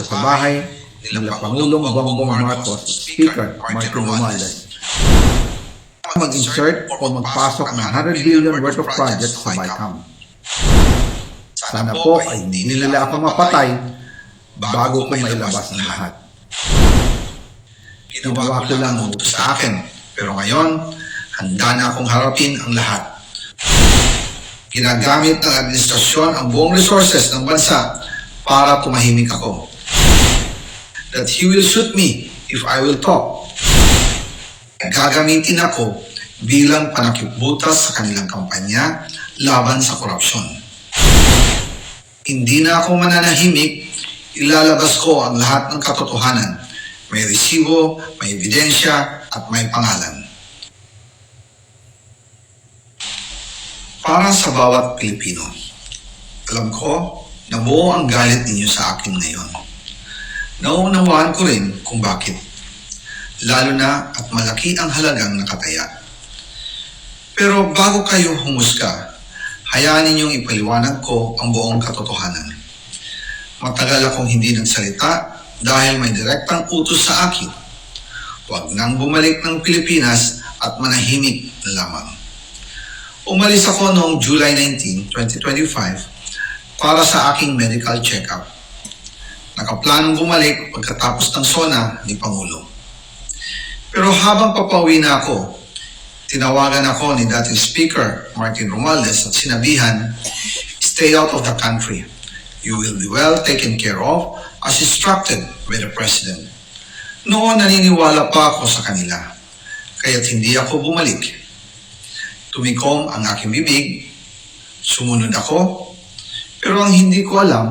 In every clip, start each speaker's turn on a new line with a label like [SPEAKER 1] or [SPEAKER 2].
[SPEAKER 1] sa bahay nila Pangulong Bongbong Marcos Speaker Martin Romualdez mag-insert o magpasok ng 100 billion worth of projects sa BICAM. Sana po ay hindi nila ako mapatay bago ko mailabas ang lahat. Ginawa ko lang ang sa akin, pero ngayon, handa na akong harapin ang lahat. Ginagamit ng administrasyon ang buong resources ng bansa para tumahimik ako. That he will shoot me if I will talk. Gagamitin ako bilang panakipbutas sa kanilang kampanya laban sa korupsyon. Hindi na ako mananahimik, ilalabas ko ang lahat ng katotohanan. May resibo, may ebidensya, at may pangalan. Para sa bawat Pilipino, alam ko na buo ang galit ninyo sa akin ngayon. Nauunawaan ko rin kung bakit. Lalo na at malaki ang halagang nakataya. Pero bago kayo humusga, hayaan ninyong ipaliwanag ko ang buong katotohanan. Matagal akong hindi nagsalita dahil may direktang utos sa akin. Huwag nang bumalik ng Pilipinas at manahimik na lamang. Umalis ako noong July 19, 2025 para sa aking medical check-up. Nakaplanong bumalik pagkatapos ng SONA ni Pangulo. Pero habang papauwi na ako, tinawagan ako ni dating Speaker Martin Romualdez at sinabihan, stay out of the country. You will be well taken care of as instructed by the President. Noon naniniwala pa ako sa kanila, kaya't hindi ako bumalik. Tumikom ang aking bibig, sumunod ako, pero ang hindi ko alam,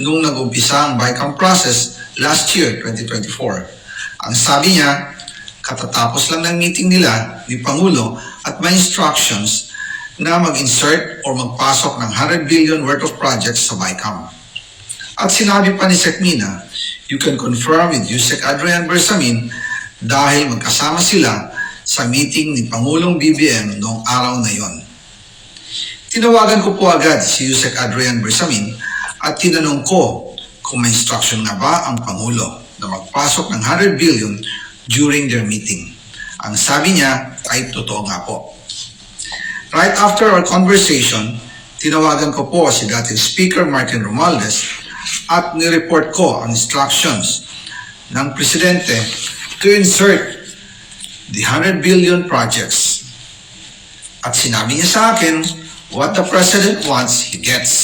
[SPEAKER 1] nung nag-umpisa ang BICAM process last year, 2024. Ang sabi niya, katatapos lang ng meeting nila ni Pangulo at may instructions na mag-insert or magpasok ng 100 billion worth of projects sa BICAM. At sinabi pa ni Sekmina, you can confirm with Yusek Adrian Bersamin dahil magkasama sila sa meeting ni Pangulong BBM noong araw na yon. Tinawagan ko po agad si Yusek Adrian Bersamin at tinanong ko kung may instruction na ba ang Pangulo na magpasok ng 100 billion during their meeting. Ang sabi niya ay totoo nga po. Right after our conversation, tinawagan ko po si dating Speaker Martin Romualdez at nireport ko ang instructions ng Presidente to insert the 100 billion projects. At sinabi niya sa akin, what the President wants, he gets.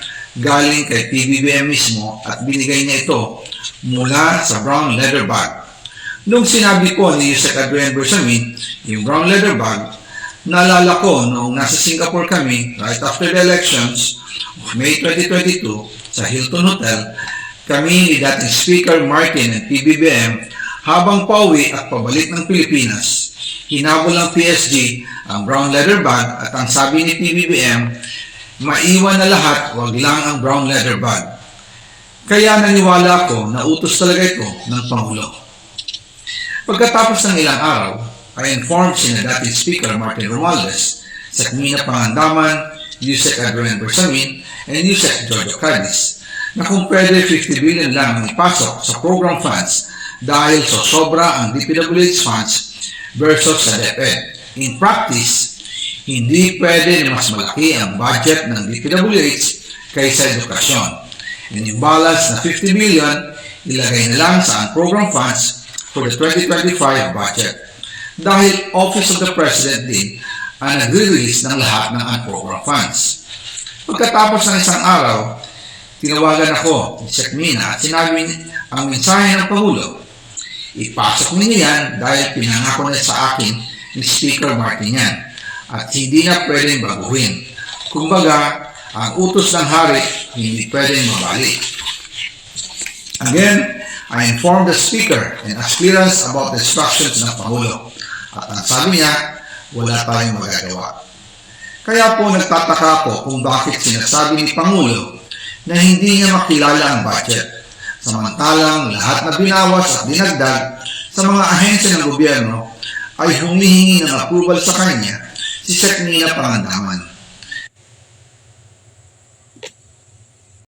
[SPEAKER 1] galing kay PBBM mismo at binigay niya ito mula sa brown leather bag. Nung sinabi ko ni Yusek Adrian Bersamin, yung brown leather bag, naalala ko noong nasa Singapore kami right after the elections of May 2022 sa Hilton Hotel, kami ni dating Speaker Martin at PBBM habang pauwi at pabalik ng Pilipinas. Hinabol ng PSG ang brown leather bag at ang sabi ni PBBM, maiwan na lahat, wag lang ang brown leather bag. Kaya naniwala ko na utos talaga ito ng Pangulo. Pagkatapos ng ilang araw, I informed si na dating Speaker Martin Romualdez, Sakmina Pangandaman, Yusek Adrian Bersamin, and Yusek Jojo Cadiz na kung pwede 50 billion lang ang ipasok sa program funds dahil sa sobra ang DPWH funds versus sa DepEd. In practice, hindi pwede na mas malaki ang budget ng DPWH kaysa edukasyon. And yung balance na 50 billion, ilagay na lang sa program funds for the 2025 budget dahil Office of the President din ang nagre-release ng lahat ng unprogrammed funds. Pagkatapos ng isang araw, tinawagan ako ni Sec Mina at sinabi ang mensahe ng Pangulo. Ipasok ninyo yan dahil pinangako na sa akin ni Speaker Martin yan at hindi na pwedeng baguhin. Kumbaga, ang utos ng hari hindi pwedeng mabalik. Again, I informed the Speaker and clearance about the instructions ng Pangulo. At ang sabi niya, wala tayong magagawa. Kaya po nagtataka po kung bakit sinasabi ni Pangulo na hindi niya makilala ang budget. Samantalang lahat na binawas at dinagdag sa mga ahensya ng gobyerno ay humihingi ng approval sa kanya si Sec Nina Pangandaman.